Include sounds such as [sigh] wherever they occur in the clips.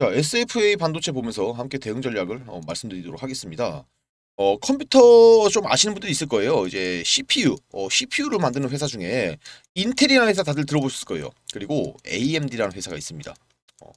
자, SFA 반도체 보면서 함께 대응 전략을 어, 말씀드리도록 하겠습니다. 어, 컴퓨터 좀 아시는 분들이 있을 거예요. 이제 CPU, 어, CPU를 만드는 회사 중에 인텔이라는 회사 다들 들어보셨을 거예요. 그리고 AMD라는 회사가 있습니다. 어,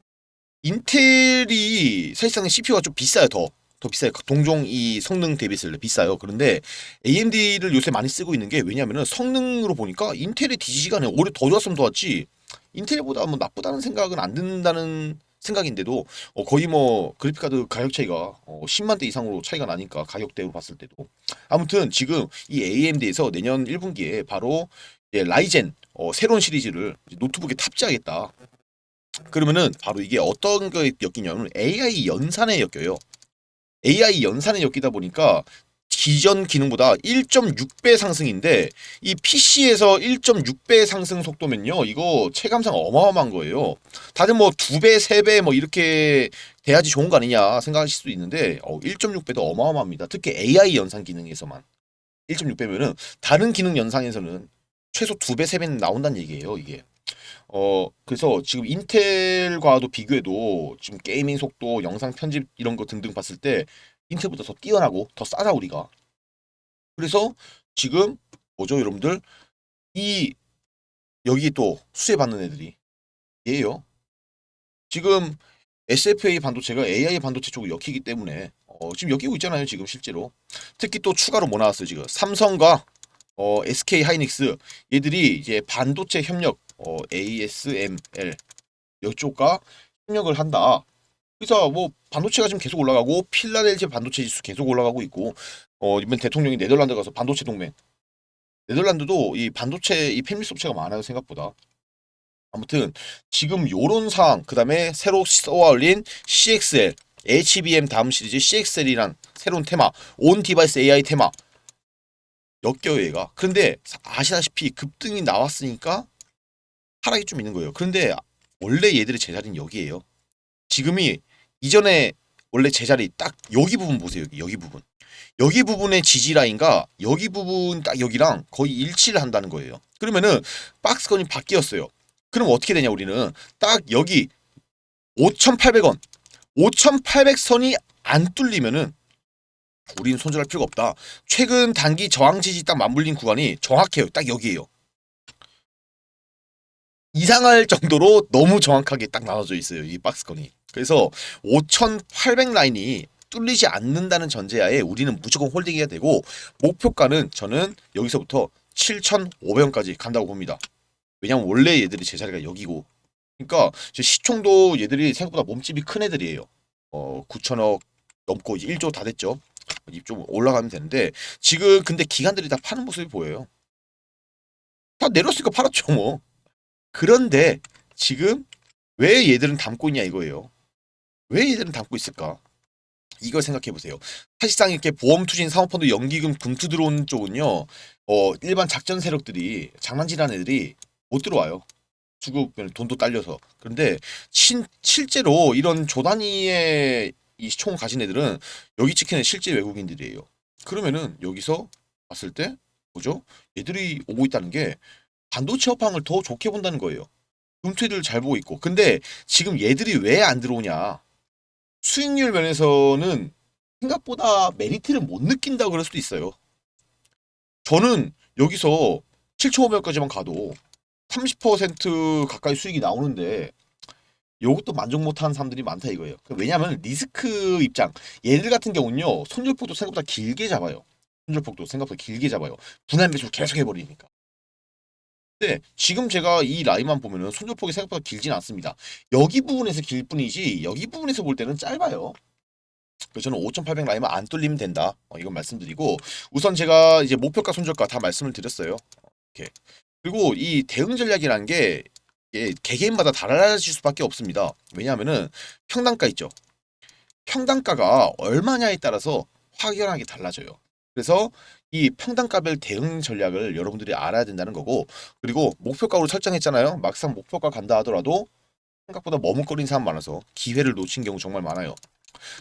인텔이 사실상 CPU가 좀 비싸요, 더. 더 비싸요. 동종 이 성능 대비했을 때 비싸요. 그런데 AMD를 요새 많이 쓰고 있는 게 왜냐면은 성능으로 보니까 인텔의 DG가 오히려 더 좋았으면 좋았지 인텔보다 뭐 나쁘다는 생각은 안 든다는 생각인데도 어, 거의 뭐 그래픽카드 가격 차이가 어, 10만 대 이상으로 차이가 나니까 가격대로 봤을 때도 아무튼 지금 이 AMD에서 내년 1분기에 바로 이제 라이젠 어, 새로운 시리즈를 노트북에 탑재하겠다. 그러면은 바로 이게 어떤 거에 엮이냐면 AI 연산에 엮여요. AI 연산에 엮이다 보니까 기존 기능보다 1.6배 상승인데 이 PC에서 1.6배 상승 속도면요. 이거 체감상 어마어마한 거예요. 다들 뭐두 배, 세배뭐 이렇게 돼야지 좋은 거 아니냐 생각하실 수도 있는데 어, 1.6배도 어마어마합니다. 특히 AI 연산 기능에서만 1.6배면은 다른 기능 연산에서는 최소 두 배, 세 배는 나온다는 얘기예요. 이게. 어 그래서 지금 인텔과도 비교해도 지금 게이밍 속도, 영상 편집 이런 거 등등 봤을 때 인텔보다 더 뛰어나고 더 싸다 우리가. 그래서 지금 뭐죠 여러분들 이 여기 또 수혜 받는 애들이 얘예요. 지금 SFA 반도체가 AI 반도체 쪽을 엮이기 때문에 어, 지금 엮이고 있잖아요 지금 실제로. 특히 또 추가로 뭐 나왔어요 지금 삼성과 어, SK 하이닉스 얘들이 이제 반도체 협력 어, ASML 이쪽과 협력을 한다. 그래서 뭐 반도체가 지금 계속 올라가고 필라델피아 반도체 지수 계속 올라가고 있고 어 이번 대통령이 네덜란드 가서 반도체 동맹. 네덜란드도 이 반도체 이 팹리스 업체가 많아요 생각보다. 아무튼 지금 요런 상황 그 다음에 새로 쏘아 올린 CXL HBM 다음 시리즈 CXL이란 새로운 테마 온 디바이스 AI 테마. 엮여요 얘가. 그런데 아시다시피 급등이 나왔으니까 하락이 좀 있는 거예요. 그런데 원래 얘들의 제자리는 여기에요. 지금이 이전에 원래 제자리 딱 여기 부분 보세요. 여기 여기 부분. 여기 부분의 지지 라인과 여기 부분 딱 여기랑 거의 일치를 한다는 거예요. 그러면은 박스건이 바뀌었어요. 그럼 어떻게 되냐 우리는 딱 여기 5,800원 5,800선이 안 뚫리면은 우리는 손절할 필요가 없다. 최근 단기 저항 지지 딱 맞물린 구간이 정확해요. 딱 여기에요. 이상할 정도로 너무 정확하게 딱 나눠져 있어요. 이 박스건이. 그래서 5,800 라인이 뚫리지 않는다는 전제하에 우리는 무조건 홀딩해야 되고 목표가는 저는 여기서부터 7,500원까지 간다고 봅니다. 왜냐면 원래 얘들이 제 자리가 여기고 그러니까 시총도 얘들이 생각보다 몸집이 큰 애들이에요. 어 9천억 넘고 이제 1조 다 됐죠. 좀 올라가면 되는데 지금 근데 기관들이 다 파는 모습이 보여요. 다 내렸으니까 팔았죠 뭐. 그런데 지금 왜 얘들은 담고 있냐 이거예요. 왜 얘들은 담고 있을까? 이걸 생각해 보세요. 사실상 이렇게 보험 투신 사모펀드 연기금 금투 들어오는 쪽은요. 어, 일반 작전 세력들이 장난질하는 애들이 못 들어와요. 수급 돈도 딸려서. 그런데 신, 실제로 이런 조단위의 이 시총을 가진 애들은 여기 찍히는 실제 외국인들이에요. 그러면은 여기서 봤을 때 뭐죠? 얘들이 오고 있다는 게 반도체 업황을 더 좋게 본다는 거예요. 금투를 잘 보고 있고. 근데 지금 얘들이 왜 안 들어오냐? 수익률 면에서는 생각보다 메리트를 못 느낀다고 그럴 수도 있어요. 저는 여기서 7,500까지만 가도 30% 가까이 수익이 나오는데 이것도 만족 못하는 사람들이 많다 이거예요. 왜냐하면 리스크 입장 얘들 같은 경우는요 손절폭도 생각보다 길게 잡아요. 손절폭도 생각보다 길게 잡아요. 분할 매수 계속 해버리니까. 근데 지금 제가 이 라인만 보면은 손절폭이 생각보다 길진 않습니다. 여기 부분에서 길 뿐이지 여기 부분에서 볼 때는 짧아요. 저는 5,800 라인만 안 뚫리면 된다. 어, 이건 말씀드리고 우선 제가 이제 목표가 손절가 다 말씀을 드렸어요. 이렇게 그리고 이 대응 전략이라는 게 예, 개개인마다 달라질 수밖에 없습니다. 왜냐하면은 평단가 있죠. 평단가가 얼마냐에 따라서 확연하게 달라져요. 그래서 이 평단가별 대응 전략을 여러분들이 알아야 된다는 거고 그리고 목표가로 설정했잖아요. 막상 목표가 간다 하더라도 생각보다 머뭇거리는 사람 많아서 기회를 놓친 경우 정말 많아요.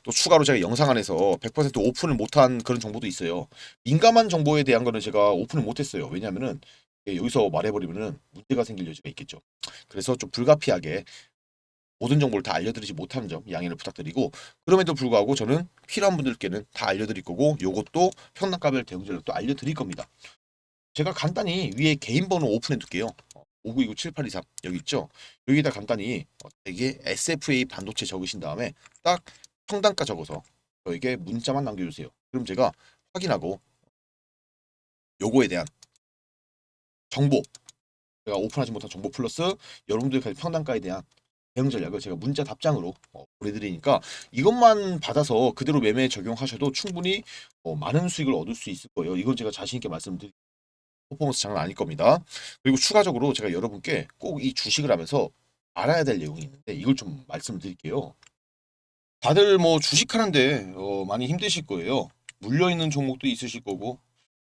또 추가로 제가 영상 안에서 100% 오픈을 못한 그런 정보도 있어요. 민감한 정보에 대한 거는 제가 오픈을 못했어요. 왜냐하면은 여기서 말해버리면은 문제가 생길 여지가 있겠죠. 그래서 좀 불가피하게 모든 정보를 다 알려드리지 못하는 점 양해를 부탁드리고 그럼에도 불구하고 저는 필요한 분들께는 다 알려드릴 거고 요것도 평단가별 대응 전략도 알려드릴 겁니다. 제가 간단히 위에 개인 번호 오픈해 둘게요. 59297823 여기 있죠. 여기다 간단히 어, 이게 SFA 반도체 적으신 다음에 딱 평단가 적어서 저에게 문자만 남겨주세요. 그럼 제가 확인하고 요거에 대한 정보 제가 오픈하지 못한 정보 플러스 여러분들까지 평단가에 대한 대응 전략을 제가 문자 답장으로 어, 보내드리니까 이것만 받아서 그대로 매매 적용하셔도 충분히 어, 많은 수익을 얻을 수 있을 거예요. 이건 제가 자신 있게 말씀드릴 퍼포먼스 장난 아닐 겁니다. 그리고 추가적으로 제가 여러분께 꼭 이 주식을 하면서 알아야 될 내용이 있는데 이걸 좀 말씀드릴게요. 다들 뭐 주식하는데 어, 많이 힘드실 거예요. 물려 있는 종목도 있으실 거고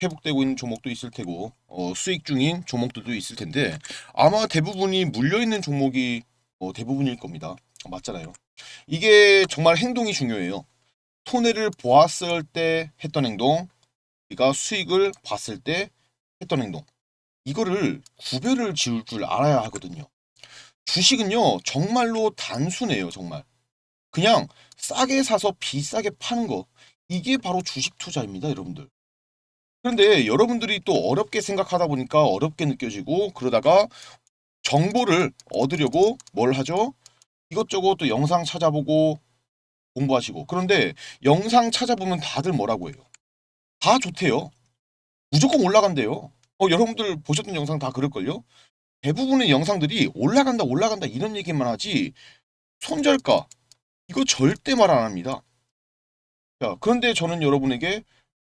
회복되고 있는 종목도 있을 테고 어, 수익 중인 종목들도 있을 텐데 아마 대부분이 물려 있는 종목이 어, 대부분일 겁니다. 맞잖아요. 이게 정말 행동이 중요해요. 손해를 보았을 때 했던 행동, 우리가 수익을 봤을 때 했던 행동. 이거를 구별을 지을 줄 알아야 하거든요. 주식은요, 정말로 단순해요, 정말. 그냥 싸게 사서 비싸게 파는 거. 이게 바로 주식 투자입니다, 여러분들. 그런데 여러분들이 또 어렵게 생각하다 보니까 어렵게 느껴지고 그러다가 정보를 얻으려고 뭘 하죠? 이것저것 또 영상 찾아보고 공부하시고 그런데 영상 찾아보면 다들 뭐라고 해요? 다 좋대요. 무조건 올라간대요. 어, 여러분들 보셨던 영상 다 그럴걸요? 대부분의 영상들이 올라간다 올라간다 이런 얘기만 하지 손절가 이거 절대 말 안 합니다. 자, 그런데 저는 여러분에게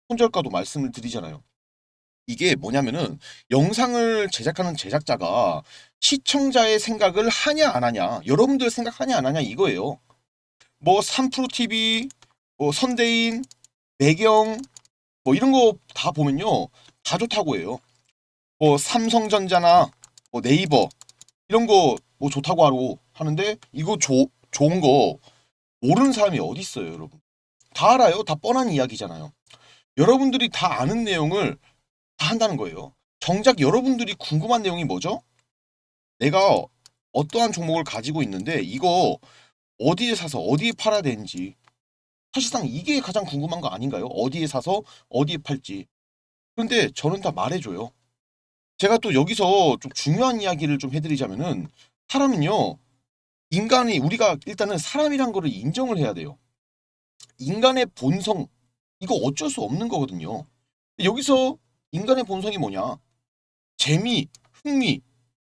손절가도 말씀을 드리잖아요. 이게 뭐냐면은 영상을 제작하는 제작자가 시청자의 생각을 하냐 안 하냐 여러분들 생각하냐 안 하냐 이거예요. 뭐 3프로 TV, 뭐 선대인, 매경 뭐 이런 거 다 보면요 다 좋다고 해요. 뭐 삼성전자나 뭐 네이버 이런 거 뭐 좋다고 하고 하는데 이거 조, 좋은 거 모르는 사람이 어디 있어요, 여러분? 다 알아요. 다 뻔한 이야기잖아요. 여러분들이 다 아는 내용을 다 한다는 거예요. 정작 여러분들이 궁금한 내용이 뭐죠? 내가 어떠한 종목을 가지고 있는데 이거 어디에 사서 어디에 팔아야 되는지 사실상 이게 가장 궁금한 거 아닌가요? 어디에 사서 어디에 팔지. 그런데 저는 다 말해줘요. 제가 또 여기서 좀 중요한 이야기를 좀 해드리자면은 사람은요 인간이 우리가 일단은 사람이란 거를 인정을 해야 돼요. 인간의 본성 이거 어쩔 수 없는 거거든요. 여기서 인간의 본성이 뭐냐? 재미, 흥미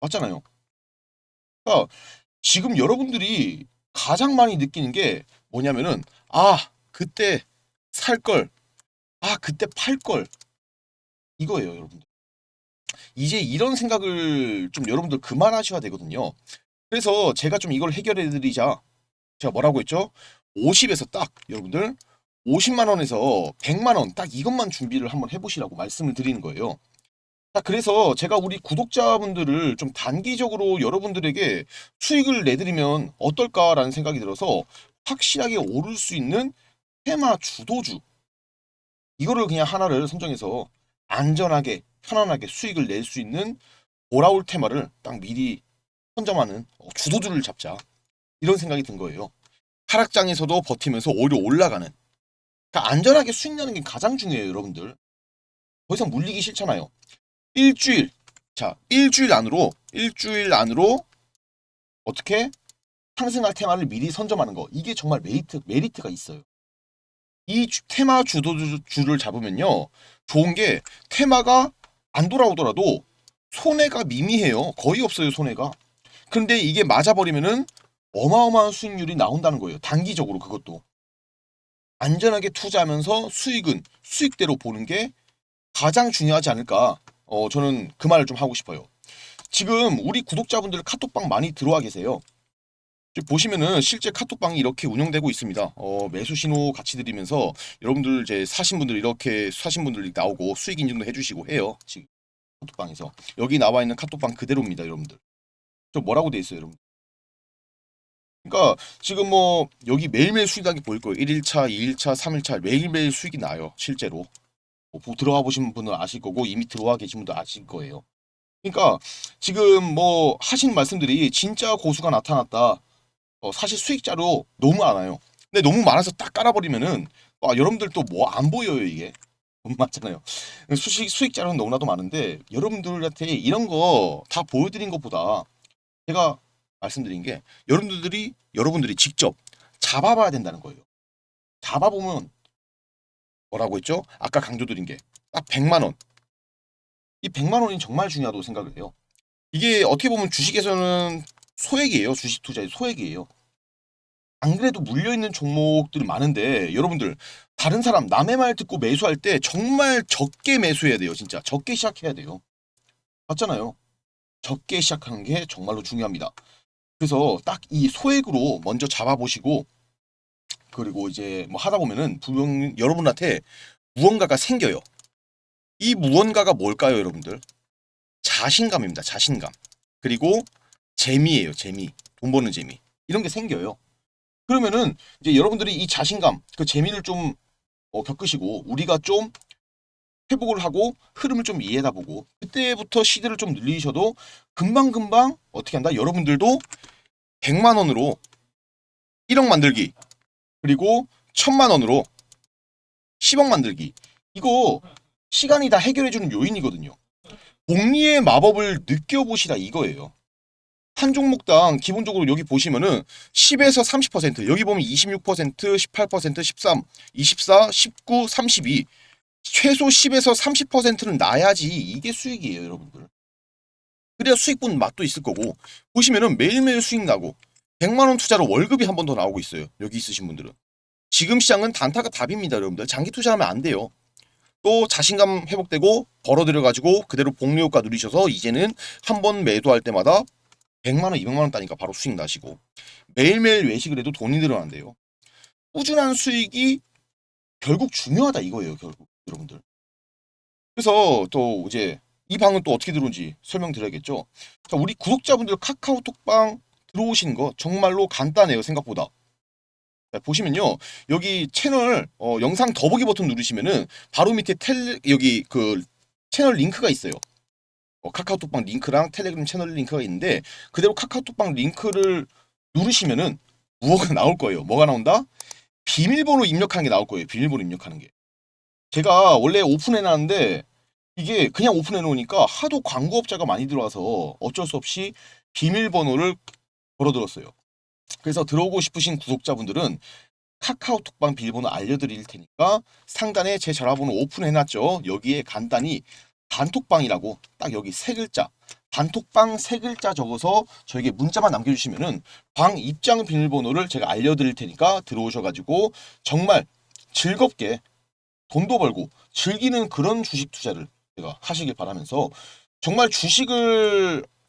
맞잖아요. 그러니까 지금 여러분들이 가장 많이 느끼는 게 뭐냐면은 아 그때 살 걸, 아 그때 팔 걸 이거예요, 여러분들. 이제 이런 생각을 좀 여러분들 그만하셔야 되거든요. 그래서 제가 좀 이걸 해결해 드리자. 제가 뭐라고 했죠? 50에서 딱 여러분들 50만 원에서 100만 원 딱 이것만 준비를 한번 해보시라고 말씀을 드리는 거예요. 자, 그래서 제가 우리 구독자분들을 좀 단기적으로 여러분들에게 수익을 내드리면 어떨까라는 생각이 들어서 확실하게 오를 수 있는 테마 주도주 이거를 그냥 하나를 선정해서 안전하게 편안하게 수익을 낼 수 있는 돌아올 테마를 딱 미리 선점하는 어, 주도주를 잡자 이런 생각이 든 거예요. 하락장에서도 버티면서 오히려 올라가는 그러니까 안전하게 수익 내는 게 가장 중요해요, 여러분들. 더 이상 물리기 싫잖아요. 일주일. 자, 일주일 안으로 일주일 안으로 어떻게 상승할 테마를 미리 선점하는 거. 이게 정말 메리트 메리트가 있어요. 이 주- 테마 주도주를 잡으면요. 좋은 게 테마가 안 돌아오더라도 손해가 미미해요. 거의 없어요, 손해가. 근데 이게 맞아버리면은 어마어마한 수익률이 나온다는 거예요. 단기적으로 그것도. 안전하게 투자하면서 수익은 수익대로 보는 게 가장 중요하지 않을까. 어, 저는 그 말을 좀 하고 싶어요. 지금 우리 구독자분들 카톡방 많이 들어와 계세요. 보시면은 실제 카톡방이 이렇게 운영되고 있습니다. 어, 매수 신호 같이 드리면서 여러분들 이제 사신 분들 이렇게 사신 분들이 나오고 수익 인증도 해주시고 해요. 지금 카톡방에서 여기 나와 있는 카톡방 그대로입니다, 여러분들. 저 뭐라고 돼 있어요, 여러분? 그러니까 지금 뭐 여기 매일매일 수익 나게 보일 거예요. 1일차, 2일차, 3일차 매일매일 수익이 나요, 실제로. 뭐 보- 들어와 보신 분은 아실 거고 이미 들어와 계신 분도 아실 거예요. 그러니까 지금 뭐 하신 말씀들이 진짜 고수가 나타났다. 어, 사실 수익자료 너무 많아요. 근데 너무 많아서 딱 깔아버리면은 아, 여러분들도 뭐안 보여요 이게 [laughs] 맞잖아요. 수익 수익자료는 너무나도 많은데 여러분들한테 이런 거 다 보여드린 것보다 제가 말씀드린 게 여러분들이 여러분들이 직접 잡아봐야 된다는 거예요. 잡아보면 뭐라고 했죠? 아까 강조드린 게 딱 100만 원. 이 100만 원이 정말 중요하다고 생각을 해요. 이게 어떻게 보면 주식에서는 소액이에요. 주식 투자의 소액이에요. 안 그래도 물려있는 종목들이 많은데 여러분들 다른 사람 남의 말 듣고 매수할 때 정말 적게 매수해야 돼요. 진짜 적게 시작해야 돼요. 맞잖아요. 적게 시작하는 게 정말로 중요합니다. 그래서 딱 이 소액으로 먼저 잡아보시고 그리고 이제 뭐 하다 보면은 분명 여러분한테 무언가가 생겨요. 이 무언가가 뭘까요, 여러분들? 자신감입니다. 자신감. 그리고 재미예요, 재미. 돈 버는 재미. 이런 게 생겨요. 그러면은 이제 여러분들이 이 자신감, 그 재미를 좀 어, 겪으시고 우리가 좀 회복을 하고 흐름을 좀 이해하다 보고 그때부터 시드를 좀 늘리셔도 금방금방 어떻게 한다? 여러분들도 100만 원으로 1억 만들기 그리고 1000만 원으로 10억 만들기. 이거 시간이 다 해결해주는 요인이거든요. 복리의 마법을 느껴보시라 이거예요. 한 종목당 기본적으로 여기 보시면은 10에서 30% 여기 보면 26% 18% 13 24 19 32 최소 10에서 30%는 나야지. 이게 수익이에요 여러분들. 그래야 수익분 맛도 있을 거고. 보시면은 매일매일 수익 나고 100만원 투자로 월급이 한 번 더 나오고 있어요 여기 있으신 분들은 지금 시장은 단타가 답입니다 여러분들 장기 투자하면 안 돼요 또 자신감 회복되고 벌어들여 가지고 그대로 복리 효과 누리셔서 이제는 한 번 매도할 때마다 100만 원, 200만 원 따니까 바로 수익 나시고 매일매일 외식을 해도 돈이 늘어난대요. 꾸준한 수익이 결국 중요하다 이거예요, 결국 여러분들. 그래서 또 이제 이 방은 또 어떻게 들어온지 설명드려야겠죠. 자, 우리 구독자분들 카카오톡방 들어오신 거 정말로 간단해요, 생각보다. 자, 보시면요. 여기 채널 어, 영상 더보기 버튼 누르시면은 바로 밑에 텔 여기 그 채널 링크가 있어요. 어, 카카오톡방 링크랑 텔레그램 채널 링크가 있는데 그대로 카카오톡방 링크를 누르시면은 무엇가 [laughs] 나올 거예요. 뭐가 나온다? 비밀번호 입력하는 게 나올 거예요. 비밀번호 입력하는 게. 제가 원래 오픈해 놨는데 이게 그냥 오픈해 놓으니까 하도 광고업자가 많이 들어와서 어쩔 수 없이 비밀번호를 걸어들었어요. 그래서 들어오고 싶으신 구독자분들은 카카오톡방 비밀번호 알려드릴 테니까 상단에 제 전화번호 오픈해 놨죠. 여기에 간단히 단톡방이라고 딱 여기 세 글자 단톡방 세 글자 적어서 저에게 문자만 남겨주시면은 방 입장 비밀번호를 제가 알려드릴 테니까 들어오셔가지고 정말 즐겁게 돈도 벌고 즐기는 그런 주식 투자를 제가 하시길 바라면서 정말 주식을